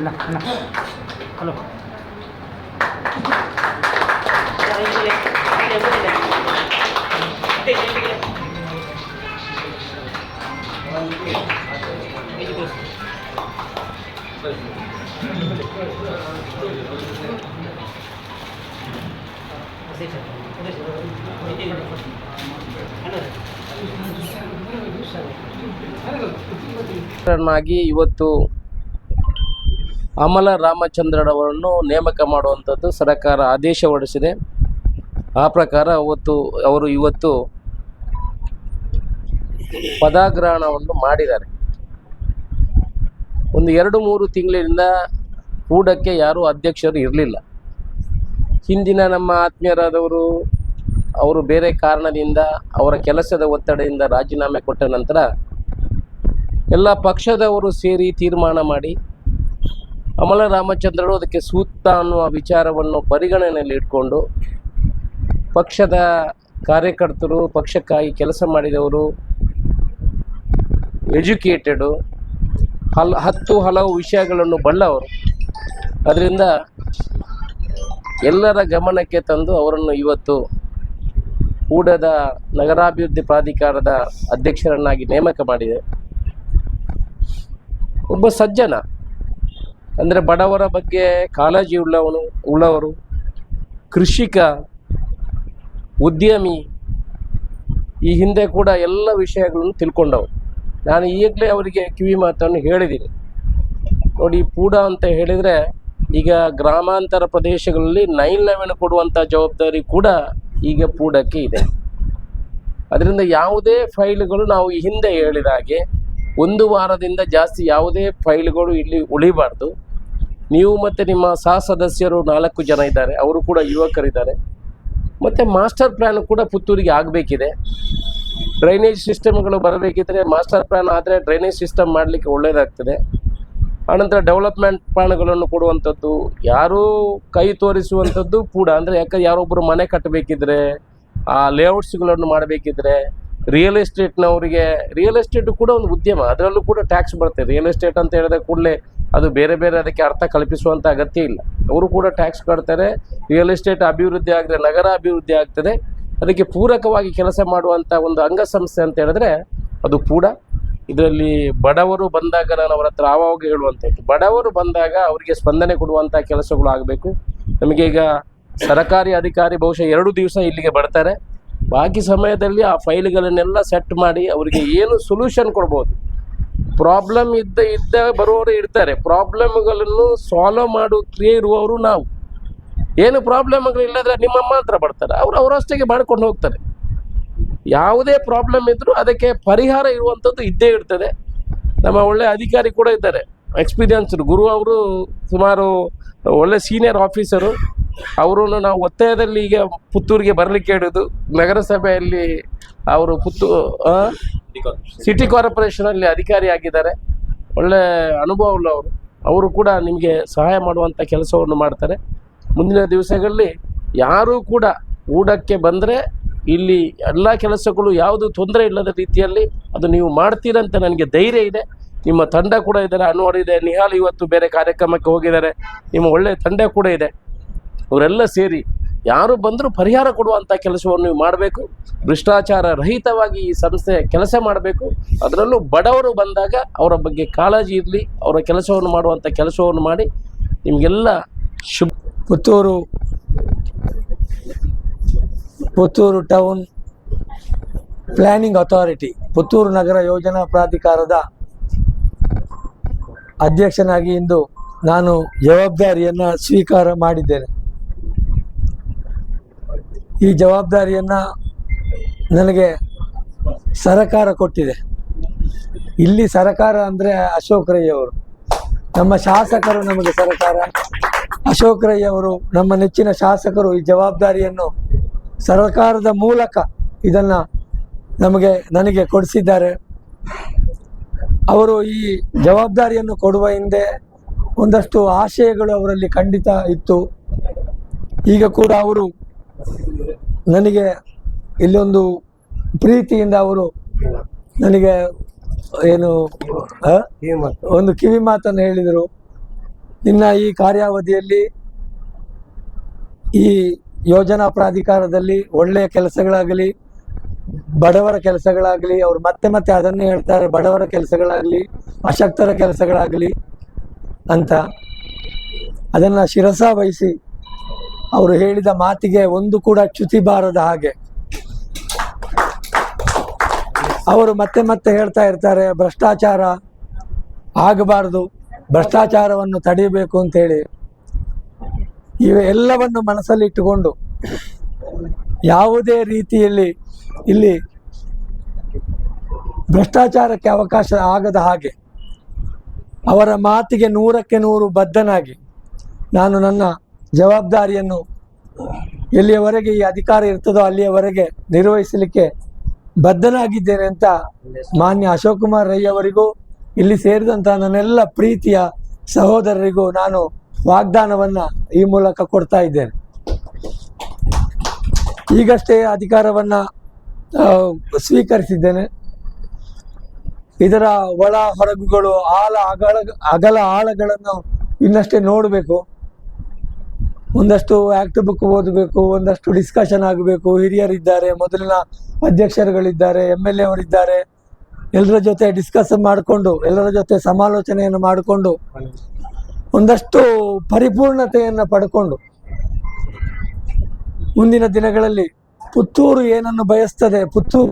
ಅಣ್ಣ ಅಣ್ಣ. ಹಲೋ. ಾಗಿ ಇವತ್ತು ಅಮಲ ರಾಮಚಂದ್ರರವರನ್ನು ನೇಮಕ ಮಾಡುವಂಥದ್ದು ಸರ್ಕಾರ ಆದೇಶ ಹೊರಡಿಸಿದೆ. ಆ ಪ್ರಕಾರ ಅವತ್ತು ಅವರು ಇವತ್ತು ಪದಾಗ್ರಹಣವನ್ನು ಮಾಡಿದ್ದಾರೆ. ಒಂದು ಎರಡು ಮೂರು ತಿಂಗಳಿಂದ ಕೂಡಕ್ಕೆ ಯಾರೂ ಅಧ್ಯಕ್ಷರು ಇರಲಿಲ್ಲ. ಹಿಂದಿನ ನಮ್ಮ ಆತ್ಮೀಯರಾದವರು ಅವರು ಬೇರೆ ಕಾರಣದಿಂದ ಅವರ ಕೆಲಸದ ಒತ್ತಡದಿಂದ ರಾಜೀನಾಮೆ ಕೊಟ್ಟ ನಂತರ ಎಲ್ಲ ಪಕ್ಷದವರು ಸೇರಿ ತೀರ್ಮಾನ ಮಾಡಿ ಅಮಲ ರಾಮಚಂದ್ರರು ಅದಕ್ಕೆ ಸೂಕ್ತ ಅನ್ನುವ ವಿಚಾರವನ್ನು ಪರಿಗಣನೆಯಲ್ಲಿ ಇಟ್ಕೊಂಡು ಪಕ್ಷದ ಕಾರ್ಯಕರ್ತರು, ಪಕ್ಷಕ್ಕಾಗಿ ಕೆಲಸ ಮಾಡಿದವರು, ಎಜುಕೇಟೆಡು, ಹಲ್, ಹತ್ತು ಹಲವು ವಿಷಯಗಳನ್ನು ಬಲ್ಲವರು ಅದರಿಂದ ಎಲ್ಲರ ಗಮನಕ್ಕೆ ತಂದು ಅವರನ್ನು ಇವತ್ತು ಕೂಡದ ನಗರಾಭಿವೃದ್ಧಿ ಪ್ರಾಧಿಕಾರದ ಅಧ್ಯಕ್ಷರನ್ನಾಗಿ ನೇಮಕ ಮಾಡಿದೆ. ಒಬ್ಬ ಸಜ್ಜನ. ಅಂದರೆ ಬಡವರ ಬಗ್ಗೆ ಕಾಳಜಿ ಉಳ್ಳವನು, ಉಳ್ಳವರು, ಕೃಷಿಕ, ಉದ್ಯಮಿ, ಈ ಹಿಂದೆ ಕೂಡ ಎಲ್ಲ ವಿಷಯಗಳನ್ನು ತಿಳ್ಕೊಂಡವರು. ನಾನು ಈಗಲೇ ಅವರಿಗೆ ಕಿವಿ ಮಾತನ್ನು ಹೇಳಿದ್ದೀನಿ. ನೋಡಿ, ಪೂಡ ಅಂತ ಹೇಳಿದರೆ ಈಗ ಗ್ರಾಮಾಂತರ ಪ್ರದೇಶಗಳಲ್ಲಿ ನೈನ್ ಲೆವೆನ್ ಕೊಡುವಂಥ ಜವಾಬ್ದಾರಿ ಕೂಡ ಈಗ ಪೂಡಕ್ಕೆ ಇದೆ. ಅದರಿಂದ ಯಾವುದೇ ಫೈಲ್ಗಳು ನಾವು ಹಿಂದೆ ಹೇಳಿದ ಹಾಗೆ ಒಂದು ವಾರದಿಂದ ಜಾಸ್ತಿ ಯಾವುದೇ ಫೈಲ್ಗಳು ಇಲ್ಲಿ ಉಳಿಬಾರ್ದು. ನೀವು ಮತ್ತು ನಿಮ್ಮ ಸಹ ಸದಸ್ಯರು ನಾಲ್ಕು ಜನ ಇದ್ದಾರೆ, ಅವರು ಕೂಡ ಯುವಕರಿದ್ದಾರೆ. ಮತ್ತು ಮಾಸ್ಟರ್ ಪ್ಲ್ಯಾನ್ ಕೂಡ ಪುತ್ತೂರಿಗೆ ಆಗಬೇಕಿದೆ. ಡ್ರೈನೇಜ್ ಸಿಸ್ಟಮ್ಗಳು ಬರಬೇಕಿದ್ರೆ ಮಾಸ್ಟರ್ ಪ್ಲ್ಯಾನ್ ಆದರೆ ಡ್ರೈನೇಜ್ ಸಿಸ್ಟಮ್ ಮಾಡಲಿಕ್ಕೆ ಒಳ್ಳೆಯದಾಗ್ತದೆ ಆನಂತರ ಡೆವಲಪ್ಮೆಂಟ್ ಪ್ಲಾನ್ಗಳನ್ನು ಕೊಡುವಂಥದ್ದು, ಯಾರೂ ಕೈ ತೋರಿಸುವಂಥದ್ದು ಕೂಡ, ಅಂದರೆ ಯಾಕಂದ್ರೆ ಯಾರೊಬ್ಬರು ಮನೆ ಕಟ್ಟಬೇಕಿದ್ರೆ, ಆ ಲೇಔಟ್ಸ್ಗಳನ್ನು ಮಾಡಬೇಕಿದ್ರೆ, ರಿಯಲ್ ಎಸ್ಟೇಟ್ನವರಿಗೆ, ರಿಯಲ್ ಎಸ್ಟೇಟ್ ಕೂಡ ಒಂದು ಉದ್ಯಮ, ಅದರಲ್ಲೂ ಕೂಡ ಟ್ಯಾಕ್ಸ್ ಬರ್ತದೆ ರಿಯಲ್ ಎಸ್ಟೇಟ್ ಅಂತ ಹೇಳಿದ ಕೂಡಲೇ ಅದು ಬೇರೆ ಬೇರೆ ಅದಕ್ಕೆ ಅರ್ಥ ಕಲ್ಪಿಸುವಂಥ ಅಗತ್ಯ ಇಲ್ಲ. ಅವರು ಕೂಡ ಟ್ಯಾಕ್ಸ್ ಕಟ್ತಾರೆ ರಿಯಲ್ ಎಸ್ಟೇಟ್ ಅಭಿವೃದ್ಧಿ ಆದರೆ ನಗರ ಅಭಿವೃದ್ಧಿ ಆಗ್ತದೆ. ಅದಕ್ಕೆ ಪೂರಕವಾಗಿ ಕೆಲಸ ಮಾಡುವಂಥ ಒಂದು ಅಂಗಸಂಸ್ಥೆ ಅಂತ ಹೇಳಿದ್ರೆ ಅದು ಕೂಡ. ಇದರಲ್ಲಿ ಬಡವರು ಬಂದಾಗ ನಾನು ಅವರ ಹತ್ರ ಆವಾಗ ಹೇಳುವಂಥದ್ದು ಬಡವರು ಬಂದಾಗ ಅವರಿಗೆ ಸ್ಪಂದನೆ ಕೊಡುವಂಥ ಕೆಲಸಗಳು ಆಗಬೇಕು. ನಮಗೆ ಈಗ ಸರಕಾರಿ ಅಧಿಕಾರಿ ಬಹುಶಃ ಎರಡು ದಿವಸ ಇಲ್ಲಿಗೆ ಬರ್ತಾರೆ. ಬಾಕಿ ಸಮಯದಲ್ಲಿ ಆ ಫೈಲ್ಗಳನ್ನೆಲ್ಲ ಸೆಟ್ ಮಾಡಿ ಅವರಿಗೆ ಏನು ಸೊಲ್ಯೂಷನ್ ಕೊಡ್ಬೋದು? ಪ್ರಾಬ್ಲಮ್ ಇದ್ದ ಇದ್ದ ಬರುವವರು ಇರ್ತಾರೆ. ಪ್ರಾಬ್ಲಮ್ಗಳನ್ನು ಸಾಲ್ವ್ ಮಾಡು ಕ್ರಿಯೆ ಇರುವವರು ನಾವು. ಏನು ಪ್ರಾಬ್ಲಮ್ಗಳು ಇಲ್ಲದ್ರೆ ನಿಮ್ಮಮ್ಮ ಮಾತ್ರ ಬರ್ತಾರೆ. ಅವ್ರು ಅವರಷ್ಟೇ ಮಾಡ್ಕೊಂಡು ಹೋಗ್ತಾರೆ. ಯಾವುದೇ ಪ್ರಾಬ್ಲಮ್ ಇದ್ದರೂ ಅದಕ್ಕೆ ಪರಿಹಾರ ಇರುವಂಥದ್ದು ಇದ್ದೇ ಇರ್ತದೆ. ನಮ್ಮ ಒಳ್ಳೆ ಅಧಿಕಾರಿ ಕೂಡ ಇದ್ದಾರೆ. ಎಕ್ಸ್ಪೀರಿಯನ್ಸ್ಡ್ ಗುರು ಅವರು ಸುಮಾರು ಒಳ್ಳೆ ಸೀನಿಯರ್ ಆಫೀಸರು ಅವರನ್ನು ನಾವು ಒತ್ತಾಯದಲ್ಲಿ ಈಗ ಪುತ್ತೂರಿಗೆ ಬರಲಿಕ್ಕೆ ಹೇಳಿದ್ದು. ನಗರಸಭೆಯಲ್ಲಿ ಅವರು ಪುತ್ತು ಸಿಟಿ ಕಾರ್ಪೊರೇಷನ್ ಅಲ್ಲಿ ಅಧಿಕಾರಿ ಆಗಿದ್ದಾರೆ. ಒಳ್ಳೆ ಅನುಭವ ಉಳ್ಳವರು ಅವರು. ಕೂಡ ನಿಮಗೆ ಸಹಾಯ ಮಾಡುವಂಥ ಕೆಲಸವನ್ನು ಮಾಡ್ತಾರೆ. ಮುಂದಿನ ದಿವಸಗಳಲ್ಲಿ ಯಾರೂ ಕೂಡ ಊಟಕ್ಕೆ ಬಂದರೆ ಇಲ್ಲಿ ಎಲ್ಲ ಕೆಲಸಗಳು ಯಾವುದು ತೊಂದರೆ ಇಲ್ಲದ ರೀತಿಯಲ್ಲಿ ಅದು ನೀವು ಮಾಡ್ತೀರಂತ ನನಗೆ ಧೈರ್ಯ ಇದೆ. ನಿಮ್ಮ ತಂಡ ಕೂಡ ಇದ್ದಾರೆ. ಅನ್ವರ್ ಇದೆ. ನಿಹಾಲ್ ಇವತ್ತು ಬೇರೆ ಕಾರ್ಯಕ್ರಮಕ್ಕೆ ಹೋಗಿದ್ದಾರೆ. ನಿಮ್ಮ ಒಳ್ಳೆಯ ತಂಡ ಕೂಡ ಇದೆ. ಅವರೆಲ್ಲ ಸೇರಿ ಯಾರು ಬಂದರೂ ಪರಿಹಾರ ಕೊಡುವಂಥ ಕೆಲಸವನ್ನು ನೀವು ಮಾಡಬೇಕು. ಭ್ರಷ್ಟಾಚಾರ ರಹಿತವಾಗಿ ಈ ಸಂಸ್ಥೆ ಕೆಲಸ ಮಾಡಬೇಕು. ಅದರಲ್ಲೂ ಬಡವರು ಬಂದಾಗ ಅವರ ಬಗ್ಗೆ ಕಾಳಜಿ ಇರಲಿ, ಅವರ ಕೆಲಸವನ್ನು ಮಾಡುವಂಥ ಕೆಲಸವನ್ನು ಮಾಡಿ. ನಿಮಗೆಲ್ಲ ಶುಭ. Puttur Puttur town planning authority, Puttur ನಗರ ಯೋಜನಾ ಪ್ರಾಧಿಕಾರದ ಅಧ್ಯಕ್ಷನಾಗಿ ಇಂದು ನಾನು ಜವಾಬ್ದಾರಿಯನ್ನು ಸ್ವೀಕಾರ ಮಾಡಿದ್ದೇನೆ. ಈ ಜವಾಬ್ದಾರಿಯನ್ನು ನನಗೆ ಸರಕಾರ ಕೊಟ್ಟಿದೆ. ಇಲ್ಲಿ ಸರಕಾರ ಅಂದರೆ ಅಶೋಕ್ ರೈ ಅವರು ನಮ್ಮ ಶಾಸಕರು ನಮಗೆ ಸರಕಾರ. ಅಶೋಕ್ ರೈ ಅವರು ನಮ್ಮ ನೆಚ್ಚಿನ ಶಾಸಕರು ಈ ಜವಾಬ್ದಾರಿಯನ್ನು ಸರಕಾರದ ಮೂಲಕ ಇದನ್ನು ನಮಗೆ, ನನಗೆ ಕೊಡಿಸಿದ್ದಾರೆ. ಅವರು ಈ ಜವಾಬ್ದಾರಿಯನ್ನು ಕೊಡುವ ಹಿಂದೆ ಒಂದಷ್ಟು ಆಶಯಗಳು ಅವರಲ್ಲಿ ಖಂಡಿತ ಇತ್ತು. ಈಗ ಕೂಡ ಅವರು ನನಗೆ ಇಲ್ಲೊಂದು ಪ್ರೀತಿಯಿಂದ ಅವರು ನನಗೆ ಏನು? ಒಂದು ಕಿವಿ ಮಾತನ್ನು ಹೇಳಿದರು ನಿನ್ನ ಈ ಕಾರ್ಯಾವಧಿಯಲ್ಲಿ ಈ ಯೋಜನಾ ಪ್ರಾಧಿಕಾರದಲ್ಲಿ ಒಳ್ಳೆಯ ಕೆಲಸಗಳಾಗಲಿ, ಬಡವರ ಕೆಲಸಗಳಾಗಲಿ, ಅವರು ಮತ್ತೆ ಮತ್ತೆ ಅದನ್ನೇ ಹೇಳ್ತಾರೆ, ಬಡವರ ಕೆಲಸಗಳಾಗಲಿ, ಅಶಕ್ತರ ಕೆಲಸಗಳಾಗಲಿ ಅಂತ ಅದನ್ನು ಶಿರಸ ವಹಿಸಿ ಅವರು ಹೇಳಿದ ಮಾತಿಗೆ ಒಂದು ಕೂಡ ಚ್ಯುತಿ ಬಾರದ ಹಾಗೆ. ಅವರು ಮತ್ತೆ ಮತ್ತೆ ಹೇಳ್ತಾ ಇರ್ತಾರೆ, ಭ್ರಷ್ಟಾಚಾರ ಆಗಬಾರದು, ಭ್ರಷ್ಟಾಚಾರವನ್ನು ತಡೆಯಬೇಕು ಅಂತೇಳಿ. ಇವೆಲ್ಲವನ್ನು ಮನಸ್ಸಲ್ಲಿಟ್ಟುಕೊಂಡು ಯಾವುದೇ ರೀತಿಯಲ್ಲಿ ಇಲ್ಲಿ ಭ್ರಷ್ಟಾಚಾರಕ್ಕೆ ಅವಕಾಶ ಆಗದ ಹಾಗೆ ಅವರ ಮಾತಿಗೆ ನೂರಕ್ಕೆ ನೂರು ಬದ್ಧನಾಗಿ ನಾನು ನನ್ನ ಜವಾಬ್ದಾರಿಯನ್ನು ಎಲ್ಲಿಯವರೆಗೆ ಈ ಅಧಿಕಾರ ಇರ್ತದೋ ಅಲ್ಲಿಯವರೆಗೆ ನಿರ್ವಹಿಸಲಿಕ್ಕೆ ಬದ್ಧನಾಗಿದ್ದೇನೆ ಅಂತ ಮಾನ್ಯ ಅಶೋಕ್ ಕುಮಾರ್ ರೈ ಅವರಿಗೂ, ಇಲ್ಲಿ ಸೇರಿದಂಥ ನನ್ನೆಲ್ಲ ಪ್ರೀತಿಯ ಸಹೋದರರಿಗೂ ನಾನು ವಾಗ್ದಾನವನ್ನ ಈ ಮೂಲಕ ಕೊಡ್ತಾ ಇದ್ದೇನೆ. ಈಗಷ್ಟೇ ಅಧಿಕಾರವನ್ನ ಸ್ವೀಕರಿಸಿದ್ದೇನೆ. ಇದರ ಒಳ ಹೊರಗುಗಳು ಆಳ ಅಗಳ, ಅಗಲ ಆಳಗಳನ್ನು ಇನ್ನಷ್ಟೇ ನೋಡಬೇಕು. ಒಂದಷ್ಟು ಆಕ್ಟ್ ಬುಕ್ ಓದಬೇಕು, ಒಂದಷ್ಟು ಡಿಸ್ಕಷನ್ ಆಗಬೇಕು. ಹಿರಿಯರಿದ್ದಾರೆ, ಮೊದಲಿನ ಅಧ್ಯಕ್ಷರುಗಳಿದ್ದಾರೆ ಎಂ ಎಲ್ ಎ ಅವರಿದ್ದಾರೆ. ಎಲ್ಲರ ಜೊತೆ ಡಿಸ್ಕಸ್ ಮಾಡಿಕೊಂಡು, ಎಲ್ಲರ ಜೊತೆ ಸಮಾಲೋಚನೆಯನ್ನು ಮಾಡಿಕೊಂಡು, ಒಂದಷ್ಟು ಪರಿಪೂರ್ಣತೆಯನ್ನು ಪಡ್ಕೊಂಡು, ಮುಂದಿನ ದಿನಗಳಲ್ಲಿ ಪುತ್ತೂರು ಏನನ್ನು ಬಯಸ್ತದೆ, ಪುತ್ತೂರು